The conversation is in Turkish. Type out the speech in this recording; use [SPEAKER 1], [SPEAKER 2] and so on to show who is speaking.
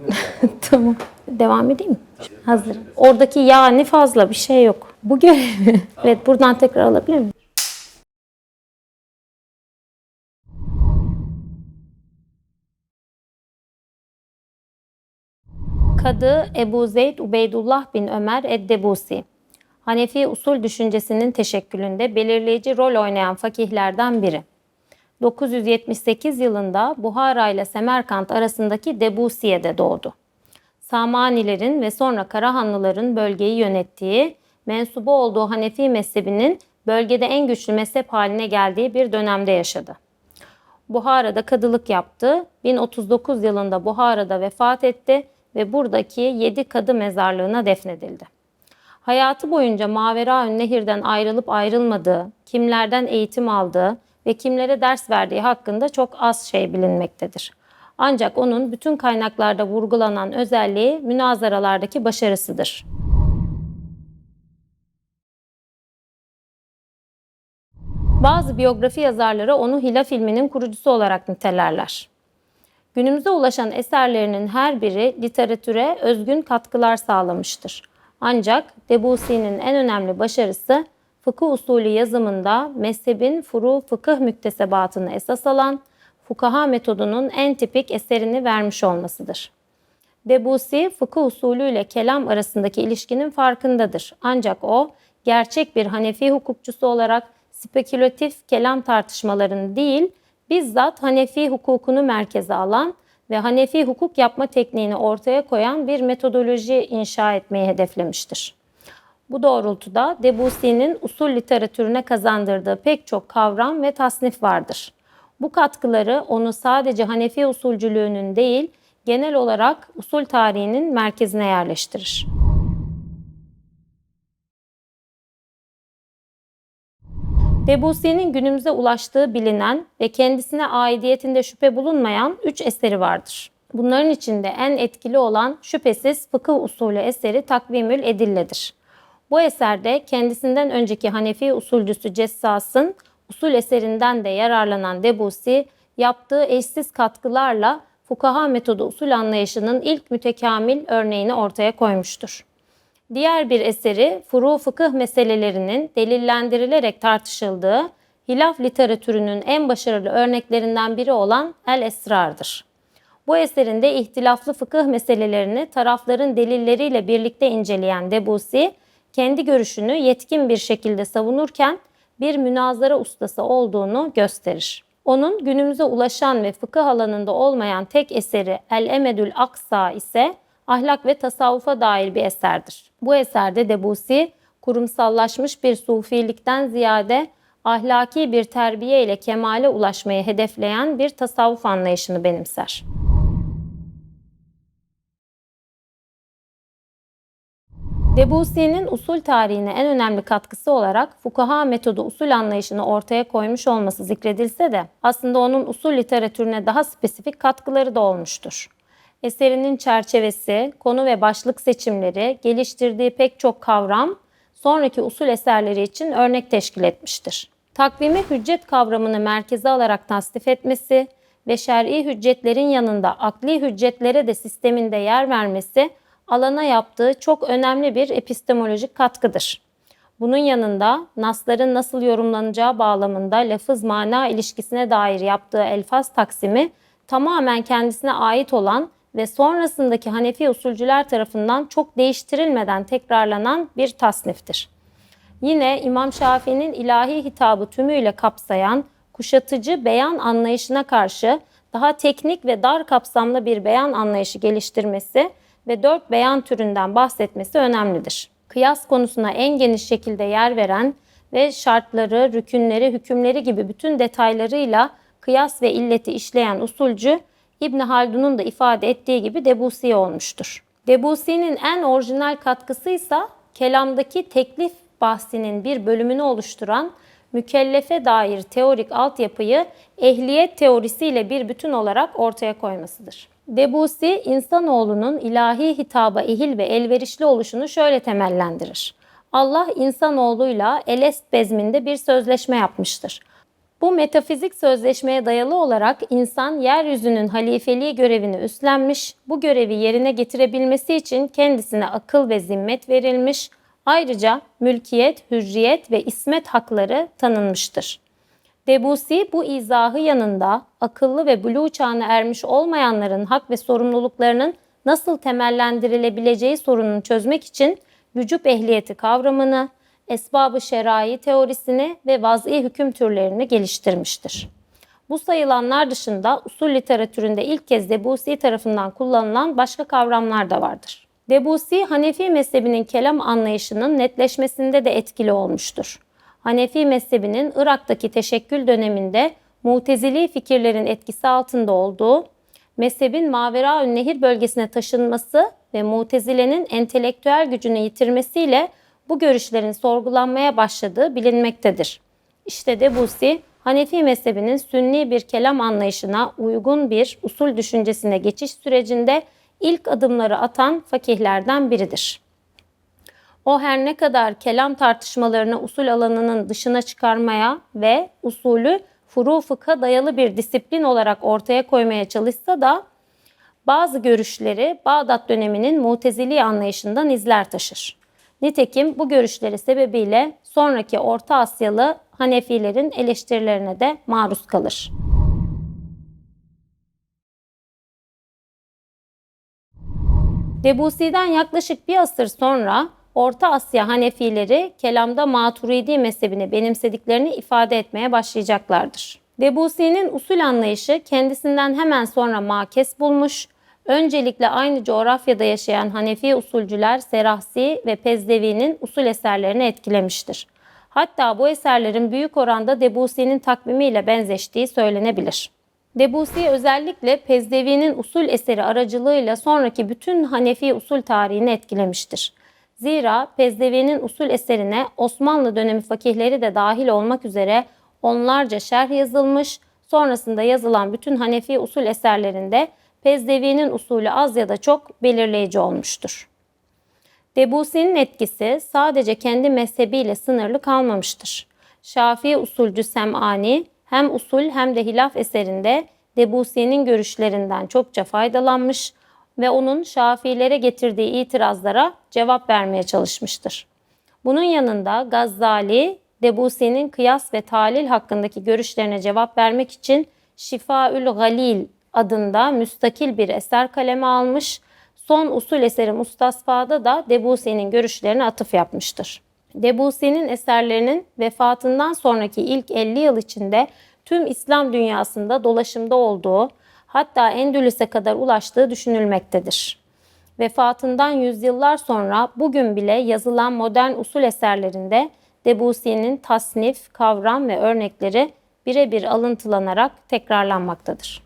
[SPEAKER 1] tamam. Devam edeyim mi? Hazır. Oradaki yani fazla bir şey yok. Bu görevi. evet buradan tekrar alabilir miyim? Kadı Ebu Zeyd Ubeydullah bin Ömer Eddebusi. Hanefi usul düşüncesinin teşekkülünde belirleyici rol oynayan fakihlerden biri. 978 yılında Buhara ile Semerkant arasındaki Debusiye'de doğdu. Samanilerin ve sonra Karahanlıların bölgeyi yönettiği, mensubu olduğu Hanefi mezhebinin bölgede en güçlü mezhep haline geldiği bir dönemde yaşadı. Buhara'da kadılık yaptı. 1039 yılında Buhara'da vefat etti ve buradaki 7 kadı mezarlığına defnedildi. Hayatı boyunca Maveraün Nehir'den ayrılıp ayrılmadığı, kimlerden eğitim aldığı ve kimlere ders verdiği hakkında çok az şey bilinmektedir. Ancak onun bütün kaynaklarda vurgulanan özelliği münazaralardaki başarısıdır. Bazı biyografi yazarları onu Hilaf ilminin kurucusu olarak nitelerler. Günümüze ulaşan eserlerinin her biri literatüre özgün katkılar sağlamıştır. Ancak Debussi'nin en önemli başarısı fıkıh usulü yazımında mezhebin furu fıkıh müktesebatını esas alan fukaha metodunun en tipik eserini vermiş olmasıdır. Debussy fıkıh usulü ile kelam arasındaki ilişkinin farkındadır. Ancak o gerçek bir Hanefi hukukçusu olarak spekülatif kelam tartışmalarını değil, bizzat Hanefi hukukunu merkeze alan ve Hanefi hukuk yapma tekniğini ortaya koyan bir metodoloji inşa etmeyi hedeflemiştir. Bu doğrultuda Debussy'nin usul literatürüne kazandırdığı pek çok kavram ve tasnif vardır. Bu katkıları onu sadece Hanefi usulcülüğünün değil, genel olarak usul tarihinin merkezine yerleştirir. Debussy'nin günümüze ulaştığı bilinen ve kendisine aidiyetinde şüphe bulunmayan üç eseri vardır. Bunların içinde en etkili olan şüphesiz fıkıh usulü eseri Takvimül Edille'dir. Bu eserde kendisinden önceki Hanefi usulcüsü Cessas'ın usul eserinden de yararlanan Debussy, yaptığı eşsiz katkılarla fukaha metodu usul anlayışının ilk mütekamil örneğini ortaya koymuştur. Diğer bir eseri furu fıkıh meselelerinin delillendirilerek tartışıldığı hilaf literatürünün en başarılı örneklerinden biri olan El Esrar'dır. Bu eserinde ihtilaflı fıkıh meselelerini tarafların delilleriyle birlikte inceleyen Debussy, kendi görüşünü yetkin bir şekilde savunurken bir münazara ustası olduğunu gösterir. Onun günümüze ulaşan ve fıkıh alanında olmayan tek eseri El Emedül Aksa ise ahlak ve tasavvufa dair bir eserdir. Bu eserde Debussy, kurumsallaşmış bir sufilikten ziyade ahlaki bir terbiye ile kemale ulaşmayı hedefleyen bir tasavvuf anlayışını benimser. Debussy'nin usul tarihine en önemli katkısı olarak fukaha metodu usul anlayışını ortaya koymuş olması zikredilse de aslında onun usul literatürüne daha spesifik katkıları da olmuştur. Eserinin çerçevesi, konu ve başlık seçimleri, geliştirdiği pek çok kavram sonraki usul eserleri için örnek teşkil etmiştir. Takvime hüccet kavramını merkeze alarak tasnif etmesi ve şer'i hüccetlerin yanında akli hüccetlere de sisteminde yer vermesi alana yaptığı çok önemli bir epistemolojik katkıdır. Bunun yanında nasların nasıl yorumlanacağı bağlamında lafız mana ilişkisine dair yaptığı elfaz taksimi tamamen kendisine ait olan ve sonrasındaki Hanefi usulcüler tarafından çok değiştirilmeden tekrarlanan bir tasniftir. Yine İmam Şafii'nin ilahi hitabı tümüyle kapsayan kuşatıcı beyan anlayışına karşı daha teknik ve dar kapsamlı bir beyan anlayışı geliştirmesi ve dört beyan türünden bahsetmesi önemlidir. Kıyas konusuna en geniş şekilde yer veren ve şartları, rükünleri, hükümleri gibi bütün detaylarıyla kıyas ve illeti işleyen usulcü İbn Haldun'un da ifade ettiği gibi Debussy olmuştur. Debussy'nin en orijinal katkısı ise kelamdaki teklif bahsinin bir bölümünü oluşturan mükellefe dair teorik altyapıyı ehliyet teorisiyle bir bütün olarak ortaya koymasıdır. Debussy, insanoğlunun ilahi hitaba ehil ve elverişli oluşunu şöyle temellendirir. Allah insanoğluyla Elest bezminde bir sözleşme yapmıştır. Bu metafizik sözleşmeye dayalı olarak insan yeryüzünün halifeliği görevini üstlenmiş, bu görevi yerine getirebilmesi için kendisine akıl ve zimmet verilmiş, ayrıca mülkiyet, hürriyet ve ismet hakları tanınmıştır. Debussy bu izahı yanında akıllı ve buluğ çağına ermiş olmayanların hak ve sorumluluklarının nasıl temellendirilebileceği sorununu çözmek için vücut ehliyeti kavramını, esbabı şerai teorisini ve vaz'i hüküm türlerini geliştirmiştir. Bu sayılanlar dışında usul literatüründe ilk kez Debussy tarafından kullanılan başka kavramlar da vardır. Debussy, Hanefi mezhebinin kelam anlayışının netleşmesinde de etkili olmuştur. Hanefi mezhebinin Irak'taki teşekkül döneminde mutezili fikirlerin etkisi altında olduğu, mezhebin Maveraün Nehir bölgesine taşınması ve mutezilenin entelektüel gücünü yitirmesiyle bu görüşlerin sorgulanmaya başladığı bilinmektedir. İşte Debussy, Hanefi mezhebinin sünni bir kelam anlayışına uygun bir usul düşüncesine geçiş sürecinde ilk adımları atan fakihlerden biridir. O her ne kadar kelam tartışmalarını usul alanının dışına çıkarmaya ve usulü furu fıkha dayalı bir disiplin olarak ortaya koymaya çalışsa da bazı görüşleri Bağdat döneminin mutezili anlayışından izler taşır. Nitekim bu görüşleri sebebiyle sonraki Orta Asyalı Hanefilerin eleştirilerine de maruz kalır. Debussy'den yaklaşık bir asır sonra Orta Asya Hanefileri kelamda Maturidi mezhebini benimsediklerini ifade etmeye başlayacaklardır. Debussy'nin usul anlayışı kendisinden hemen sonra makes bulmuş, öncelikle aynı coğrafyada yaşayan Hanefi usulcüler Serahsi ve Pezdevi'nin usul eserlerini etkilemiştir. Hatta bu eserlerin büyük oranda Debussy'nin takvimiyle benzeştiği söylenebilir. Debussy özellikle Pezdevi'nin usul eseri aracılığıyla sonraki bütün Hanefi usul tarihini etkilemiştir. Zira Pezdevi'nin usul eserine Osmanlı dönemi fakihleri de dahil olmak üzere onlarca şerh yazılmış, sonrasında yazılan bütün Hanefi usul eserlerinde Pezdevi'nin usulü az ya da çok belirleyici olmuştur. Debussy'nin etkisi sadece kendi mezhebiyle sınırlı kalmamıştır. Şafii usulcü Sem'ani hem usul hem de hilaf eserinde Debussy'nin görüşlerinden çokça faydalanmış ve onun Şafiilere getirdiği itirazlara cevap vermeye çalışmıştır. Bunun yanında Gazzali, Debussy'nin kıyas ve talil hakkındaki görüşlerine cevap vermek için Şifaül Galil adında müstakil bir eser kaleme almış, son usul eseri Mustasfa'da da Debussy'nin görüşlerine atıf yapmıştır. Debussy'nin eserlerinin vefatından sonraki ilk 50 yıl içinde tüm İslam dünyasında dolaşımda olduğu, hatta Endülüs'e kadar ulaştığı düşünülmektedir. Vefatından yüzyıllar sonra bugün bile yazılan modern usul eserlerinde Debussy'nin tasnif, kavram ve örnekleri birebir alıntılanarak tekrarlanmaktadır.